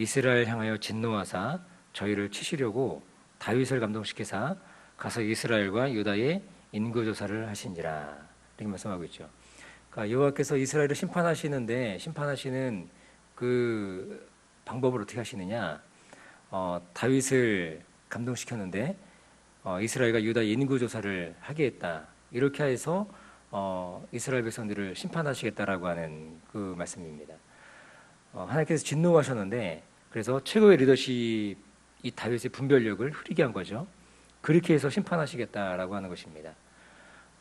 이스라엘 향하여 진노하사 저희를 치시려고 다윗을 감동시키사 가서 이스라엘과 유다의 인구 조사를 하시니라 이렇게 말씀하고 있죠. 그러니까 여호와께서 이스라엘을 심판하시는데 심판하시는 그 방법을 어떻게 하시느냐? 어, 다윗을 감동시켰는데 어, 이스라엘과 유다 인구 조사를 하게 했다. 이렇게 해서 어, 이스라엘 백성들을 심판하시겠다라고 하는 그 말씀입니다. 어, 하나님께서 진노하셨는데 그래서 최고의 리더십 이 다윗의 분별력을 흐리게 한 거죠. 그렇게 해서 심판하시겠다라고 하는 것입니다.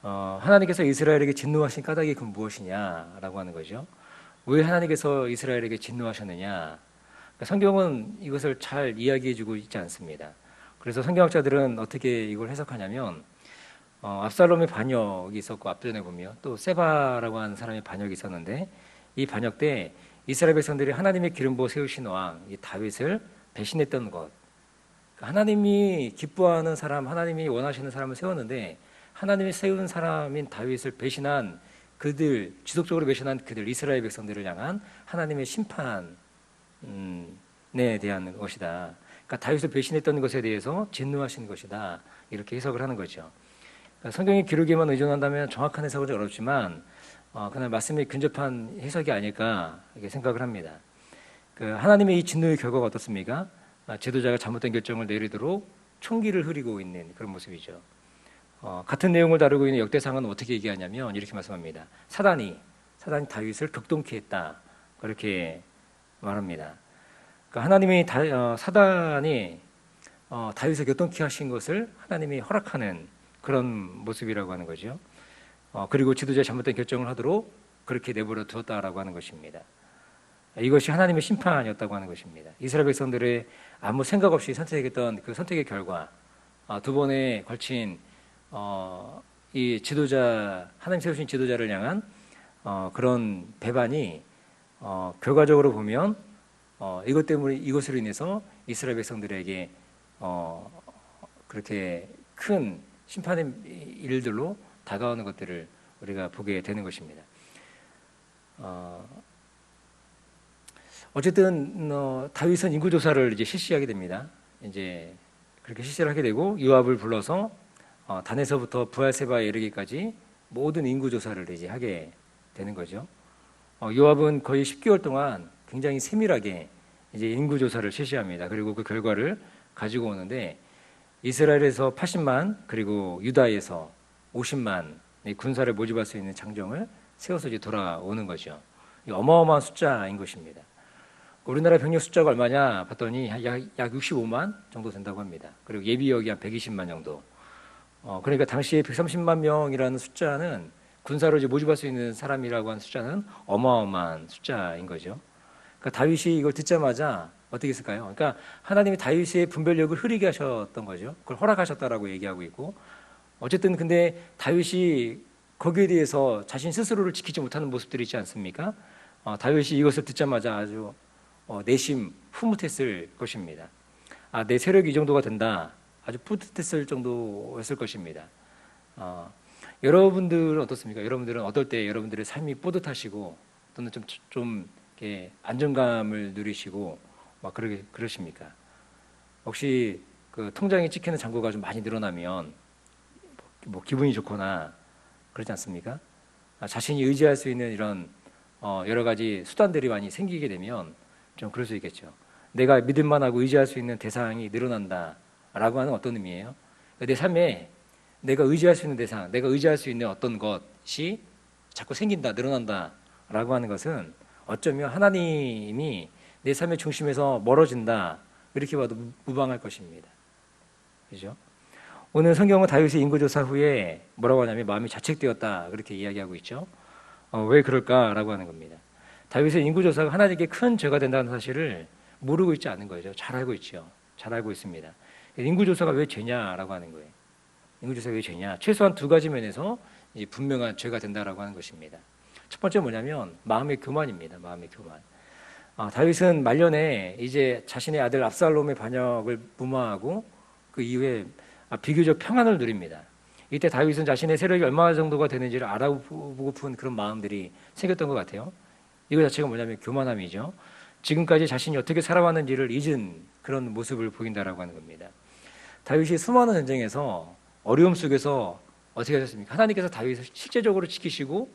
어, 하나님께서 이스라엘에게 진노하신 까닭이 그 무엇이냐라고 하는 거죠. 왜 하나님께서 이스라엘에게 진노하셨느냐? 그러니까 성경은 이것을 잘 이야기해주고 있지 않습니다. 그래서 성경학자들은 어떻게 이걸 해석하냐면 어, 압살롬의 반역이 있었고 앞전에 보면 또 세바라고 하는 사람의 반역이 있었는데 이 반역 때 이스라엘 백성들이 하나님의 기름 부어 세우신 왕이 다윗을 배신했던 것. 하나님이 기뻐하는 사람, 하나님이 원하시는 사람을 세웠는데 하나님이 세운 사람인 다윗을 배신한 그들 지속적으로 배신한 그들 이스라엘 백성들을 향한 하나님의 심판에 대한 것이다. 그러니까 다윗을 배신했던 것에 대해서 진노하신 것이다. 이렇게 해석을 하는 거죠. 그러니까 성경의 기록에만 의존한다면 정확한 해석은 어렵지만 어, 그날 말씀이 근접한 해석이 아닐까 이렇게 생각을 합니다. 그 하나님의 이 진노의 결과가 어떻습니까? 아, 지도자가 잘못된 결정을 내리도록 총기를 흐리고 있는 그런 모습이죠. 어, 같은 내용을 다루고 있는 역대상은 어떻게 얘기하냐면 이렇게 말씀합니다. 사단이 사단이 다윗을 극동케 했다. 그렇게 말합니다. 그러니까 하나님이 다, 어, 사단이 어, 다윗을 격동케 하신 것을 하나님이 허락하는 그런 모습이라고 하는 거죠. 어, 그리고 지도자 잘못된 결정을 하도록 그렇게 내버려 두었다라고 하는 것입니다. 이것이 하나님의 심판이었다고 하는 것입니다. 이스라엘 백성들의 아무 생각 없이 선택했던 그 선택의 결과 아, 두 번에 걸친 어, 이 지도자 하나님 세우신 지도자를 향한 어, 그런 배반이 어, 결과적으로 보면 어, 이것 때문에 이것으로 인해서 이스라엘 백성들에게 어, 그렇게 큰 심판의 일들로 다가오는 것들을 우리가 보게 되는 것입니다. 어, 어쨌든 어, 다윗은 인구 조사를 이제 실시하게 됩니다. 이제 그렇게 실시를 하게 되고 요압을 불러서 어, 단에서부터 부하세바에 이르기까지 모든 인구 조사를 이제 하게 되는 거죠. 어, 요압은 거의 10개월 동안 굉장히 세밀하게 이제 인구 조사를 실시합니다. 그리고 그 결과를 가지고 오는데 이스라엘에서 80만 그리고 유다에서 50만 군사를 모집할 수 있는 장정을 세워서 이제 돌아오는 거죠. 어마어마한 숫자인 것입니다. 우리나라 병력 숫자가 얼마냐 봤더니 약, 약 65만 정도 된다고 합니다. 그리고 예비역이 한 120만 정도. 어, 그러니까 당시에 130만 명이라는 숫자는 군사로 이제 모집할 수 있는 사람이라고 하는 숫자는 어마어마한 숫자인 거죠. 그러니까 다윗이 이걸 듣자마자 어떻게 했을까요? 그러니까 하나님이 다윗의 분별력을 흐리게 하셨던 거죠. 그걸 허락하셨다라고 얘기하고 있고 어쨌든 근데 다윗이 거기에 대해서 자신 스스로를 지키지 못하는 모습들이 있지 않습니까? 어, 다윗이 이것을 듣자마자 아주 어, 내심 흐뭇했을 것입니다. 아, 내 세력이 이 정도가 된다. 아주 뿌듯했을 정도였을 것입니다. 어, 여러분들은 어떻습니까? 여러분들은 어떨 때 여러분들의 삶이 뿌듯하시고 또는 좀, 좀 이렇게 안정감을 누리시고 막 그러게, 그러십니까? 혹시 그 통장에 찍히는 잔고가 좀 많이 늘어나면 뭐 기분이 좋거나 그러지 않습니까? 아, 자신이 의지할 수 있는 이런 어, 여러 가지 수단들이 많이 생기게 되면 좀 그럴 수 있겠죠. 내가 믿을만하고 의지할 수 있는 대상이 늘어난다라고 하는 어떤 의미예요? 내 삶에 내가 의지할 수 있는 대상, 내가 의지할 수 있는 어떤 것이 자꾸 생긴다, 늘어난다라고 하는 것은 어쩌면 하나님이 내 삶의 중심에서 멀어진다 이렇게 봐도 무방할 것입니다. 그죠? 오늘 성경은 다윗의 인구조사 후에 뭐라고 하냐면 마음이 자책되었다 그렇게 이야기하고 있죠. 어, 왜 그럴까라고 하는 겁니다. 다윗의 인구조사가 하나님께 큰 죄가 된다는 사실을 모르고 있지 않은 거죠. 잘 알고 있죠. 잘 알고 있습니다. 인구조사가 왜 죄냐라고 하는 거예요. 인구조사가 왜 죄냐? 최소한 두 가지 면에서 분명한 죄가 된다라고 하는 것입니다. 첫 번째 뭐냐면 마음의 교만입니다. 마음의 교만. 아, 다윗은 말년에 이제 자신의 아들 압살롬의 반역을 무마하고 그 이후에 아, 비교적 평안을 누립니다. 이때 다윗은 자신의 세력이 얼마 정도가 되는지를 알아보고픈 그런 마음들이 생겼던 것 같아요. 이거 자체가 뭐냐면 교만함이죠. 지금까지 자신이 어떻게 살아왔는지를 잊은 그런 모습을 보인다라고 하는 겁니다. 다윗이 수많은 전쟁에서 어려움 속에서 어떻게 하셨습니까? 하나님께서 다윗을 실제적으로 지키시고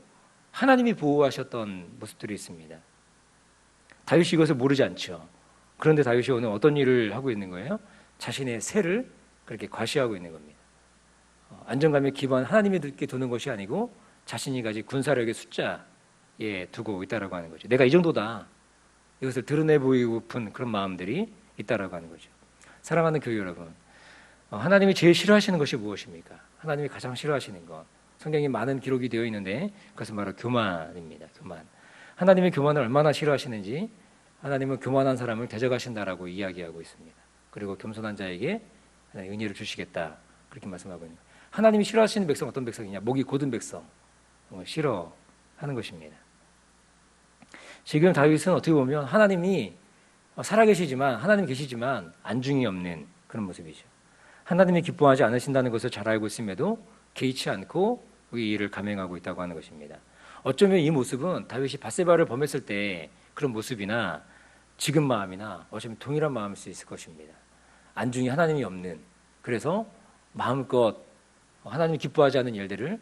하나님이 보호하셨던 모습들이 있습니다. 다윗이 이것을 모르지 않죠. 그런데 다윗이 오늘 어떤 일을 하고 있는 거예요? 자신의 새를 그렇게 과시하고 있는 겁니다. 어, 안정감의 기반 하나님에게 두는 것이 아니고 자신이 가진 군사력의 숫자에 두고 있다라고 하는 거죠. 내가 이 정도다. 이것을 드러내 보이고픈 그런 마음들이 있다라고 하는 거죠. 사랑하는 교회 여러분, 어, 하나님이 제일 싫어하시는 것이 무엇입니까? 하나님이 가장 싫어하시는 것. 성경에 많은 기록이 되어 있는데 그것은 바로 교만입니다. 교만. 하나님의 교만을 얼마나 싫어하시는지 하나님은 교만한 사람을 대적하신다라고 이야기하고 있습니다. 그리고 겸손한 자에게 하나님 은혜를 주시겠다 그렇게 말씀하고 있는. 하나님이 싫어하시는 백성 어떤 백성이냐? 목이 곧은 백성 어, 싫어하는 것입니다. 지금 다윗은 어떻게 보면 하나님이 어, 살아계시지만 하나님 계시지만 안중이 없는 그런 모습이죠. 하나님이 기뻐하지 않으신다는 것을 잘 알고 있음에도 개의치 않고 이 일을 감행하고 있다고 하는 것입니다. 어쩌면 이 모습은 다윗이 바세바를 범했을 때 그런 모습이나 지금 마음이나 어쩌면 동일한 마음일 수 있을 것입니다. 안중이 하나님이 없는 그래서 마음껏 하나님이 기뻐하지 않는 일들을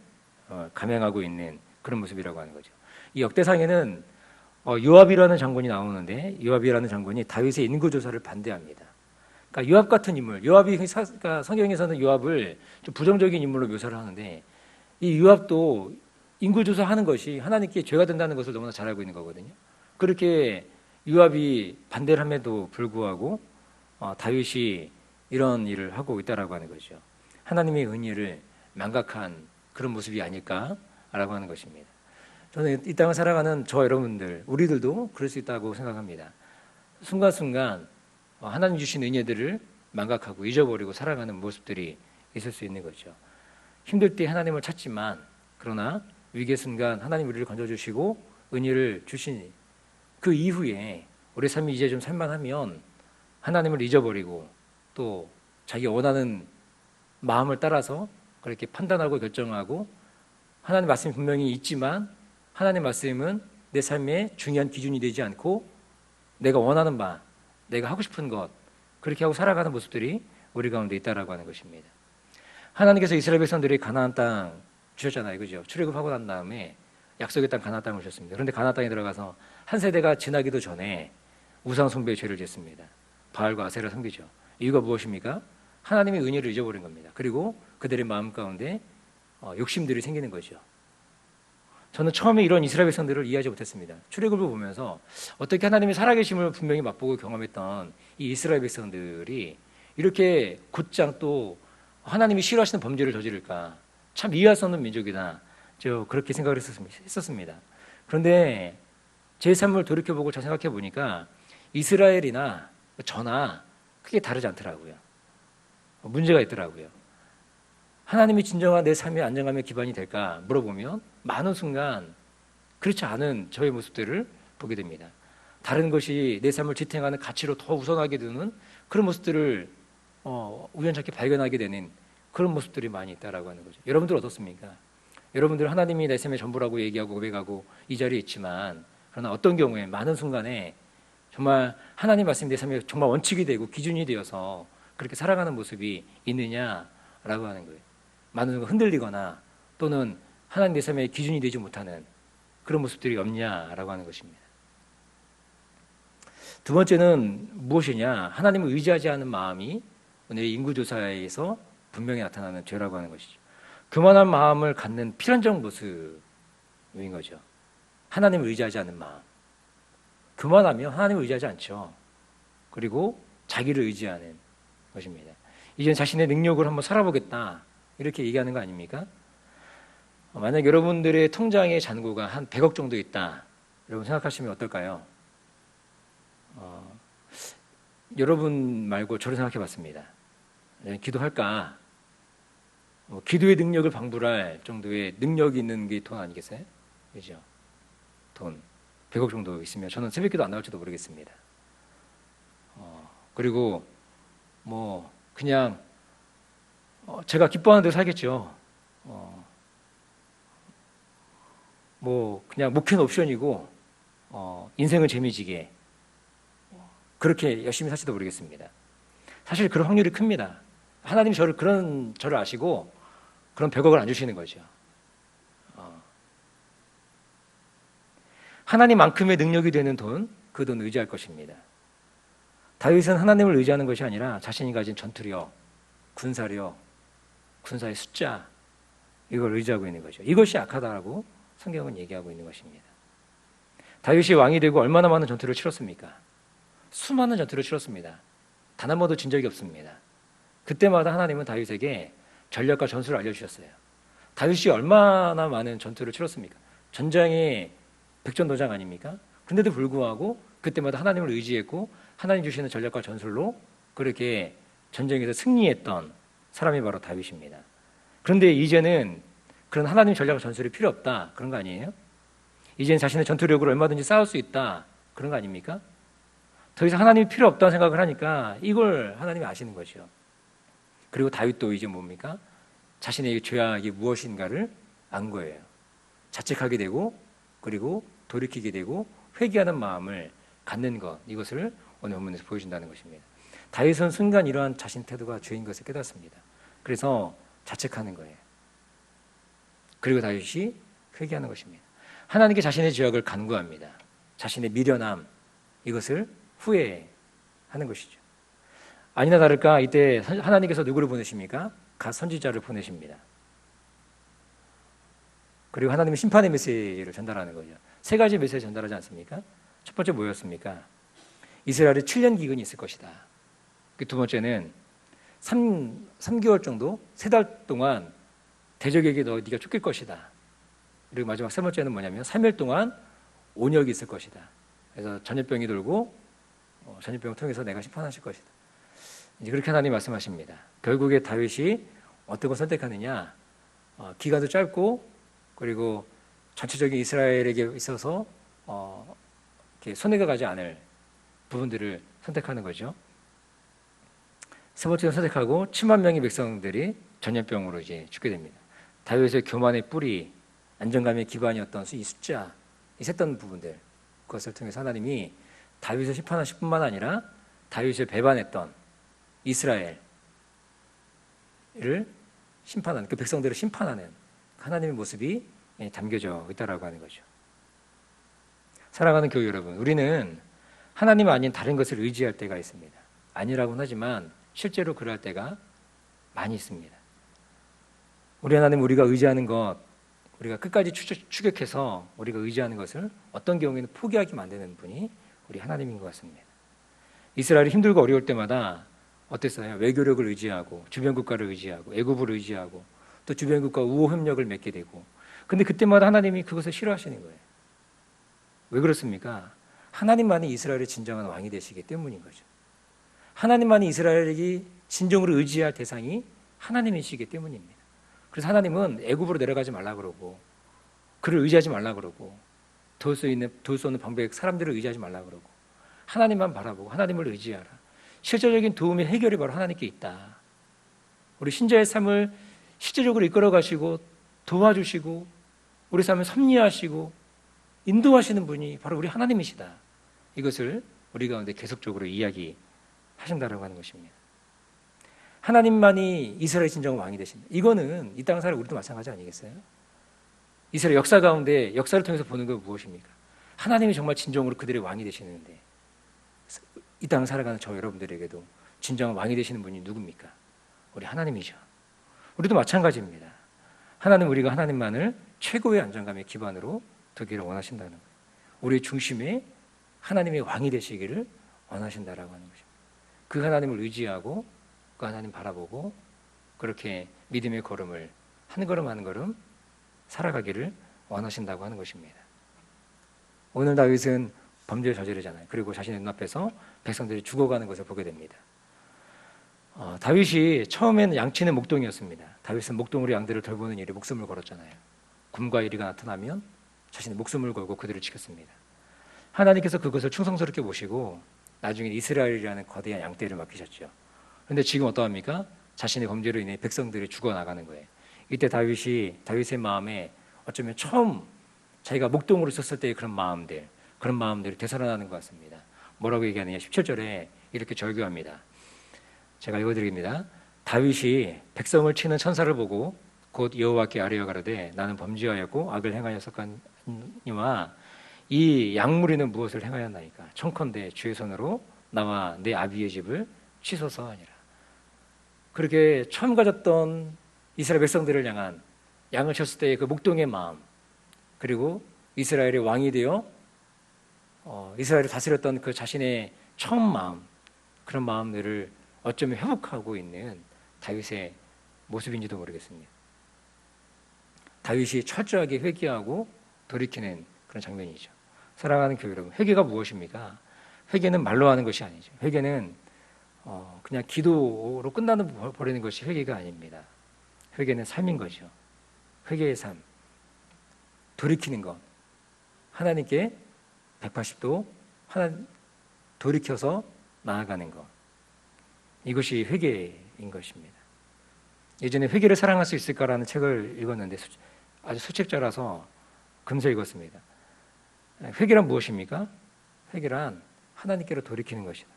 어, 감행하고 있는 그런 모습이라고 하는 거죠. 이 역대상에는 어, 요압이라는 장군이 나오는데 요압이라는 장군이 다윗의 인구 조사를 반대합니다. 그러니까 요압 같은 인물, 요압이 사- 그러니까 성경에서는 요압을 좀 부정적인 인물로 묘사를 하는데 이 요압도 인구 조사하는 것이 하나님께 죄가 된다는 것을 너무나 잘 알고 있는 거거든요. 그렇게 요압이 반대를 함에도 불구하고 어, 다윗이 이런 일을 하고 있다라고 하는 거죠. 하나님의 은혜를 망각한 그런 모습이 아닐까라고 하는 것입니다. 저는 이 땅을 살아가는 저 여러분들, 우리들도 그럴 수 있다고 생각합니다. 순간순간 어, 하나님 주신 은혜들을 망각하고 잊어버리고 살아가는 모습들이 있을 수 있는 거죠. 힘들 때 하나님을 찾지만 그러나 위기의 순간 하나님 우리를 건져주시고 은혜를 주신 그 이후에 우리 삶이 이제 좀 살만하면 하나님을 잊어버리고 또 자기 원하는 마음을 따라서 그렇게 판단하고 결정하고 하나님 말씀이 분명히 있지만 하나님 말씀은 내 삶의 중요한 기준이 되지 않고 내가 원하는 바, 내가 하고 싶은 것 그렇게 하고 살아가는 모습들이 우리 가운데 있다라고 하는 것입니다. 하나님께서 이스라엘 백성들이 가나안 땅 주셨잖아요, 그죠? 출애굽하고 난 다음에 약속의 땅 가나안 땅을 주셨습니다. 그런데 가나안 땅에 들어가서 한 세대가 지나기도 전에 우상 숭배의 죄를 짓습니다. 바알과 아세라 섬기죠. 이유가 무엇입니까? 하나님의 은혜를 잊어버린 겁니다. 그리고 그들의 마음 가운데 어, 욕심들이 생기는 거죠. 저는 처음에 이런 이스라엘 백성들을 이해하지 못했습니다. 출애굽을 보면서 어떻게 하나님의 살아계심을 분명히 맛보고 경험했던 이 이스라엘 백성들이 이렇게 곧장 또 하나님이 싫어하시는 범죄를 저지를까 참 이해할 수 없는 민족이다. 저 그렇게 생각을 했었습니다. 그런데 제 삶을 돌이켜보고 잘 생각해 보니까 이스라엘이나 저나 크게 다르지 않더라고요. 문제가 있더라고요. 하나님이 진정한 내 삶의 안정감의 기반이 될까 물어보면 많은 순간 그렇지 않은 저의 모습들을 보게 됩니다. 다른 것이 내 삶을 지탱하는 가치로 더 우선하게 되는 그런 모습들을 어, 우연찮게 발견하게 되는 그런 모습들이 많이 있다라고 하는 거죠. 여러분들 어떻습니까? 여러분들 하나님이 내 삶의 전부라고 얘기하고 고백하고 이 자리에 있지만 그러나 어떤 경우에 많은 순간에 정말 하나님 말씀이 내 삶에 정말 원칙이 되고 기준이 되어서 그렇게 살아가는 모습이 있느냐라고 하는 거예요. 많은 순간 흔들리거나 또는 하나님 내 삶의 기준이 되지 못하는 그런 모습들이 없냐라고 하는 것입니다. 두 번째는 무엇이냐? 하나님을 의지하지 않은 마음이 오늘 인구조사에서 분명히 나타나는 죄라고 하는 것이죠. 교만한 마음을 갖는 필연적 모습인 거죠. 하나님을 의지하지 않는 마음. 교만하면 하나님을 의지하지 않죠. 그리고 자기를 의지하는 것입니다. 이제 자신의 능력을 한번 살아보겠다. 이렇게 얘기하는 거 아닙니까? 어, 만약 여러분들의 통장의 잔고가 한 100억 정도 있다. 여러분 생각하시면 어떨까요? 어, 여러분 말고 저를 생각해 봤습니다. 네, 기도할까? 어, 기도의 능력을 방불할 정도의 능력이 있는 게 돈 아니겠어요? 그죠? 돈. 100억 정도 있으면 저는 새벽기도 안 나올지도 모르겠습니다. 어, 그리고 뭐 그냥 어, 제가 기뻐하는 대로 살겠죠. 어, 뭐 그냥 목회는 옵션이고 어, 인생은 재미지게 그렇게 열심히 사실도 모르겠습니다. 사실 그런 확률이 큽니다. 하나님 저를 그런 저를 아시고 그런 100억을 안 주시는 거죠. 하나님만큼의 능력이 되는 돈, 그 돈 의지할 것입니다. 다윗은 하나님을 의지하는 것이 아니라 자신이 가진 전투력, 군사력, 군사의 숫자 이걸 의지하고 있는 거죠. 이것이 악하다라고 성경은 얘기하고 있는 것입니다. 다윗이 왕이 되고 얼마나 많은 전투를 치렀습니까? 수많은 전투를 치렀습니다. 단 한 번도 진 적이 없습니다. 그때마다 하나님은 다윗에게 전략과 전술을 알려주셨어요. 다윗이 얼마나 많은 전투를 치렀습니까? 전장의 백전도장 아닙니까? 근데도 불구하고 그때마다 하나님을 의지했고 하나님 주시는 전략과 전술로 그렇게 전쟁에서 승리했던 사람이 바로 다윗입니다. 그런데 이제는 그런 하나님 전략과 전술이 필요 없다 그런 거 아니에요? 이제는 자신의 전투력으로 얼마든지 싸울 수 있다 그런 거 아닙니까? 더 이상 하나님이 필요 없다는 생각을 하니까 이걸 하나님이 아시는 거죠. 그리고 다윗도 이제 뭡니까? 자신의 죄악이 무엇인가를 안 거예요. 자책하게 되고 그리고 돌이키게 되고 회개하는 마음을 갖는 것 이것을 오늘 본문에서 보여준다는 것입니다. 다윗은 순간 이러한 자신 태도가 죄인 것을 깨닫습니다. 그래서 자책하는 거예요. 그리고 다윗이 회개하는 것입니다. 하나님께 자신의 죄악을 간구합니다. 자신의 미련함 이것을 후회하는 것이죠. 아니나 다를까 이때 하나님께서 누구를 보내십니까? 갓 선지자를 보내십니다. 그리고 하나님의 심판의 메시지를 전달하는 거죠. 세 가지 메시지 전달하지 않습니까? 첫 번째 뭐였습니까? 이스라엘에 7년 기근이 있을 것이다. 그두 번째는 3, 3개월 정도, 세 달 동안 대적에게 너 네가 쫓길 것이다. 그리고 마지막 세 번째는 뭐냐면 3일 동안 온역이 있을 것이다. 그래서 전염병이 돌고 어, 전염병을 통해서 내가 심판하실 것이다. 이제 그렇게 하나님 말씀하십니다. 결국에 다윗이 어떤 걸 선택하느냐? 어, 기간도 짧고 그리고 전체적인 이스라엘에게 있어서 어, 손해가 가지 않을 부분들을 선택하는 거죠. 세 번째로 선택하고 7만 명의 백성들이 전염병으로 이제 죽게 됩니다. 다윗의 교만의 뿌리, 안정감의 기반이었던 이 숫자, 이 셌던 부분들 그것을 통해서 하나님이 다윗을 심판하실 뿐만 아니라 다윗을 배반했던 이스라엘을 심판하는 그 백성들을 심판하는 하나님의 모습이 담겨져 있다라고 하는 거죠. 사랑하는 교회 여러분, 우리는 하나님 아닌 다른 것을 의지할 때가 있습니다. 아니라고는 하지만 실제로 그럴 때가 많이 있습니다. 우리 하나님 우리가 의지하는 것, 우리가 끝까지 추격해서 우리가 의지하는 것을 어떤 경우에는 포기하게 만드는 분이 우리 하나님인 것 같습니다. 이스라엘이 힘들고 어려울 때마다 어땠어요? 외교력을 의지하고 주변 국가를 의지하고 애굽을 의지하고 또 주변 국가 우호 협력을 맺게 되고 근데 그때마다 하나님이 그것을 싫어하시는 거예요. 왜 그렇습니까? 하나님만이 이스라엘의 진정한 왕이 되시기 때문인 거죠. 하나님만이 이스라엘에게 진정으로 의지할 대상이 하나님이시기 때문입니다. 그래서 하나님은 애굽으로 내려가지 말라 그러고 그를 의지하지 말라 그러고 도울 수 있는 도울 수 없는 방백 사람들을 의지하지 말라 그러고 하나님만 바라보고 하나님을 의지하라. 실제적인 도움의 해결이 바로 하나님께 있다. 우리 신자의 삶을 실제적으로 이끌어 가시고 도와주시고 우리 삶을 섭리하시고 인도하시는 분이 바로 우리 하나님이시다. 이것을 우리 가운데 계속적으로 이야기하신다라고 하는 것입니다. 하나님만이 이스라엘 진정 왕이 되신다. 이거는 이 땅 사람 우리도 마찬가지 아니겠어요? 이스라엘 역사 가운데 역사를 통해서 보는 건 무엇입니까? 하나님이 정말 진정으로 그들의 왕이 되시는데 이 땅을 살아가는 저 여러분들에게도 진정한 왕이 되시는 분이 누굽니까? 우리 하나님이죠. 우리도 마찬가지입니다. 하나님 우리가 하나님만을 최고의 안정감의 기반으로 두기를 원하신다는. 우리 중심에 하나님의 왕이 되시기를 원하신다라고 하는 것입니다. 그 하나님을 의지하고 그 하나님 바라보고 그렇게 믿음의 걸음을 한 걸음 한 걸음 살아가기를 원하신다고 하는 것입니다. 오늘 다윗은 범죄를 저지르잖아요. 그리고 자신의 눈앞에서 백성들이 죽어가는 것을 보게 됩니다. 어, 다윗이 처음에는 양치는 목동이었습니다. 다윗은 목동으로 양들을 돌보는 일에 목숨을 걸었잖아요. 굶과 이리가 나타나면 자신의 목숨을 걸고 그들을 지켰습니다. 하나님께서 그것을 충성스럽게 보시고 나중에 이스라엘이라는 거대한 양떼를 맡기셨죠. 그런데 지금 어떠합니까? 자신의 범죄로 인해 백성들이 죽어나가는 거예요. 이때 다윗이 다윗의 마음에 어쩌면 처음 자기가 목동으로 있었을 때의 그런 마음들, 그런 마음들이 되살아나는 것 같습니다. 뭐라고 얘기하느냐 17절에 이렇게 절규합니다. 제가 읽어드립니다. 다윗이 백성을 치는 천사를 보고 곧 여호와께 아뢰어 가로되 나는 범죄하였고 악을 행하였었거니와 이 양무리는 무엇을 행하였나이까 청컨대 주의 손으로 나와 내 아비의 집을 치소서 하니라. 그렇게 처음 가졌던 이스라엘 백성들을 향한 양을 쳤을 때의 그 목동의 마음 그리고 이스라엘의 왕이 되어 어, 이스라엘을 다스렸던 그 자신의 처음 마음 그런 마음들을 어쩌면 회복하고 있는 다윗의 모습인지도 모르겠습니다. 다윗이 철저하게 회개하고 돌이키는 그런 장면이죠. 사랑하는 교회 여러분, 회개가 무엇입니까? 회개는 말로 하는 것이 아니죠. 회개는 어, 그냥 기도로 끝나는 버리는 것이 회개가 아닙니다. 회개는 삶인 거죠. 회개의 삶, 돌이키는 것, 하나님께 180도 하나 돌이켜서 나아가는 것. 이것이 회개인 것입니다. 예전에 회개를 사랑할 수 있을까라는 책을 읽었는데 수- 아주 수책자라서 금세 읽었습니다. 회개란 무엇입니까? 회개란 하나님께로 돌이키는 것이다.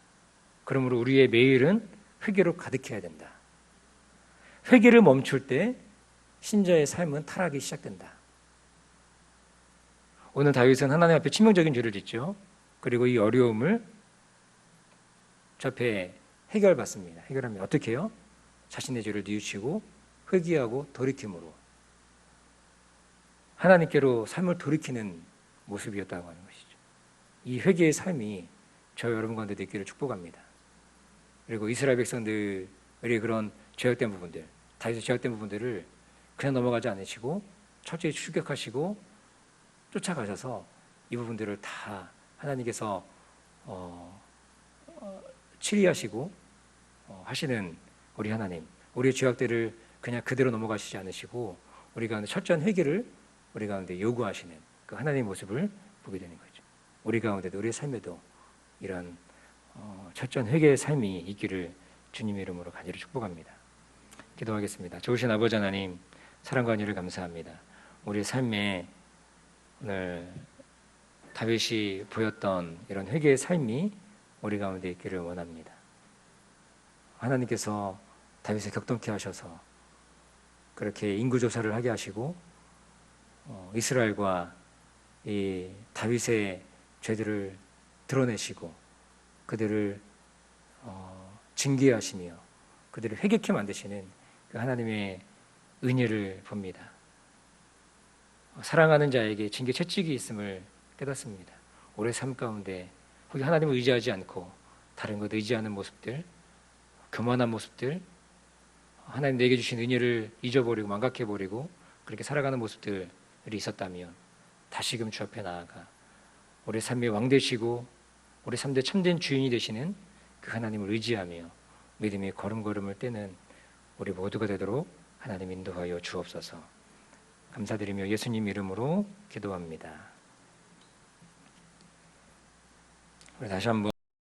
그러므로 우리의 매일은 회개로 가득해야 된다. 회개를 멈출 때 신자의 삶은 타락이 시작된다. 오늘 다윗은 하나님 앞에 치명적인 죄를 짓죠. 그리고 이 어려움을 접해 해결받습니다. 해결하면 어떻게 해요? 자신의 죄를 뉘우치고 회개하고 돌이킴으로 하나님께로 삶을 돌이키는 모습이었다고 하는 것이죠. 이 회개의 삶이 저 여러분 가운데도 있기를 축복합니다. 그리고 이스라엘 백성들의 그런 죄악된 부분들, 다윗의 죄악된 부분들을 그냥 넘어가지 않으시고 철저히 추격하시고 쫓아가셔서 이 부분들을 다 하나님께서 어, 어, 치리하시고 어, 하시는 우리 하나님, 우리의 죄악들을 그냥 그대로 넘어가시지 않으시고 우리 가운데 철저한 회개를 우리 가운데 요구하시는 그 하나님의 모습을 보게 되는 거죠. 우리 가운데도 우리의 삶에도 이런 어, 철저한 회개의 삶이 있기를 주님의 이름으로 간절히 축복합니다. 기도하겠습니다. 좋으신 아버지 하나님, 사랑과 은혜를 감사합니다. 우리 삶에 오늘 다윗이 보였던 이런 회개의 삶이 우리 가운데 있기를 원합니다. 하나님께서 다윗을 격동케 하셔서 그렇게 인구 조사를 하게 하시고 어, 이스라엘과 이 다윗의 죄들을 드러내시고 그들을 어, 징계하시며 그들을 회개케 만드시는 그 하나님의 은혜를 봅니다. 어, 사랑하는 자에게 징계 채찍이 있음을 깨닫습니다. 올해 삶 가운데 혹시 하나님을 의지하지 않고 다른 것 의지하는 모습들, 교만한 모습들, 하나님 내게 주신 은혜를 잊어버리고 망각해버리고 그렇게 살아가는 모습들이 있었다면 다시금 주 앞에 나아가 우리 삶의 왕 되시고 우리 삶의 참된 주인이 되시는 그 하나님을 의지하며 믿음의 걸음걸음을 떼는 우리 모두가 되도록 하나님 인도하여 주옵소서. 감사드리며 예수님 이름으로 기도합니다. 우리 다시 한번